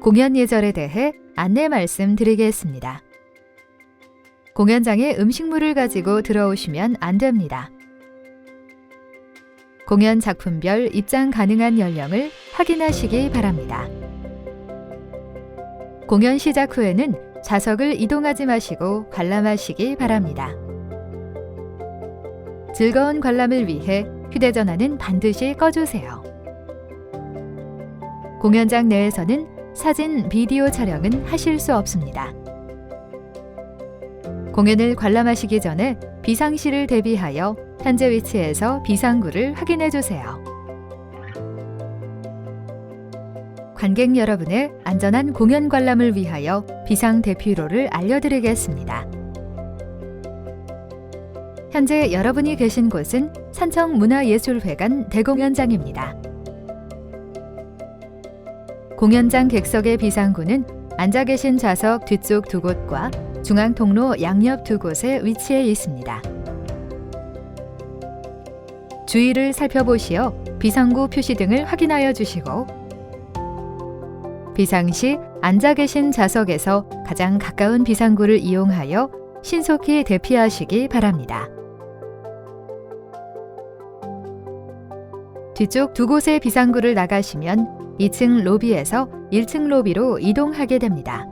공연 예절에 대해 안내 말씀드리겠습니다. 공연장에 음식물을 가지고 들어오시면 안 됩니다. 공연 작품별 입장 가능한 연령을 확인하시기 바랍니다. 공연 시작 후에는 좌석을 이동하지 마시고 관람하시기 바랍니다. 즐거운 관람을 위해 휴대전화는 반드시 꺼주세요. 공연장 내에서는 사진, 비디오 촬영은 하실 수 없습니다. 공연을 관람하시기 전에 비상시를 대비하여 현재 위치에서 비상구를 확인해 주세요. 관객 여러분의 안전한 공연 관람을 위하여 비상 대피로를 알려드리겠습니다. 현재 여러분이 계신 곳은 산청문화예술회관 대공연장입니다. 공연장 객석의 비상구는 앉아 계신 좌석 뒤쪽 두 곳과 중앙 통로 양옆 두 곳에 위치해 있습니다. 주위를 살펴보시어 비상구 표시 등을 확인하여 주시고 비상시 앉아 계신 좌석에서 가장 가까운 비상구를 이용하여 신속히 대피하시기 바랍니다. 뒤쪽 두 곳의 비상구를 나가시면 2층 로비에서 1층 로비로 이동하게 됩니다.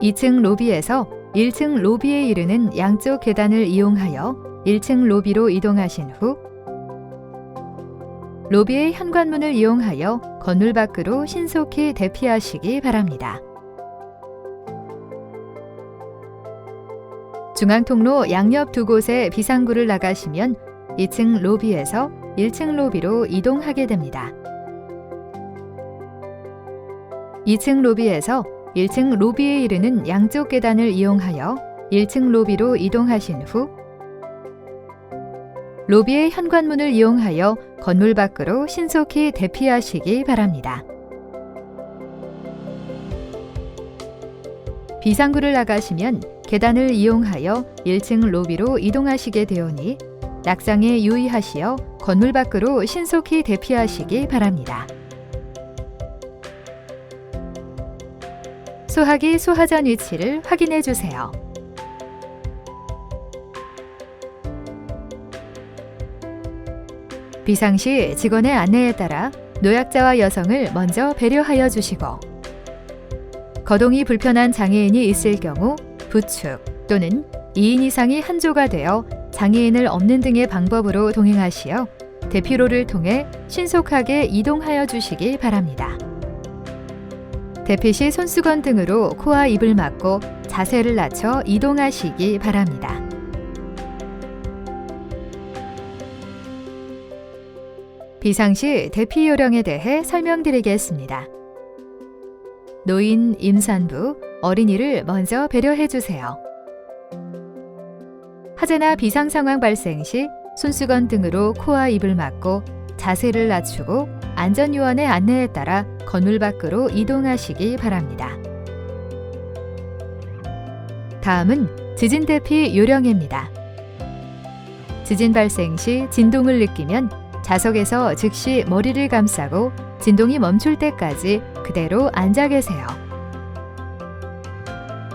2층 로비에서 1층 로비에 이르는 양쪽 계단을 이용하여 1층 로비로 이동하신 후 로비의 현관문을 이용하여 건물 밖으로 신속히 대피하시기 바랍니다. 중앙통로 양옆 두 곳의 비상구를 나가시면 2층 로비에서 1층 로비로 이동하게 됩니다. 2층 로비에서 1층 로비에 이르는 양쪽 계단을 이용하여 1층 로비로 이동하신 후 로비의 현관문을 이용하여 건물 밖으로 신속히 대피하시기 바랍니다. 비상구를 나가시면 계단을 이용하여 1층 로비로 이동하시게 되오니 낙상에 유의하시어 건물 밖으로 신속히 대피하시기 바랍니다. 소화기 소화전 위치를 확인해 주세요. 비상시 직원의 안내에 따라 노약자와 여성을 먼저 배려하여 주시고 거동이 불편한 장애인이 있을 경우 부축 또는 2인 이상이 한조가 되어 장애인을 업는 등의 방법으로 동행하시어 대피로를 통해 신속하게 이동하여 주시기 바랍니다. 대피 시 손수건 등으로 코와 입을 막고 자세를 낮춰 이동하시기 바랍니다. 비상시 대피 요령에 대해 설명드리겠습니다. 노인, 임산부, 어린이를 먼저 배려해 주세요. 하재나 비상 상황 발생 시 손수건 등으로 코와 입을 막고 자세를 낮추고 안전요원의 안내에 따라 건물 밖으로 이동하시기 바랍니다. 다음은 지진 대피 요령입니다. 지진 발생 시 진동을 느끼면 좌석에서 즉시 머리를 감싸고 진동이 멈출 때까지 그대로 앉아 계세요.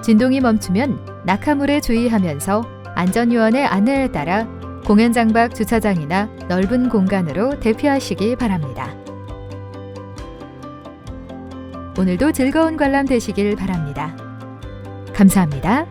진동이 멈추면 낙하물에 주의하면서 안전요원의 안내에 따라 공연장 밖 주차장이나 넓은 공간으로 대피하시기 바랍니다. 오늘도 즐거운 관람 되시길 바랍니다. 감사합니다.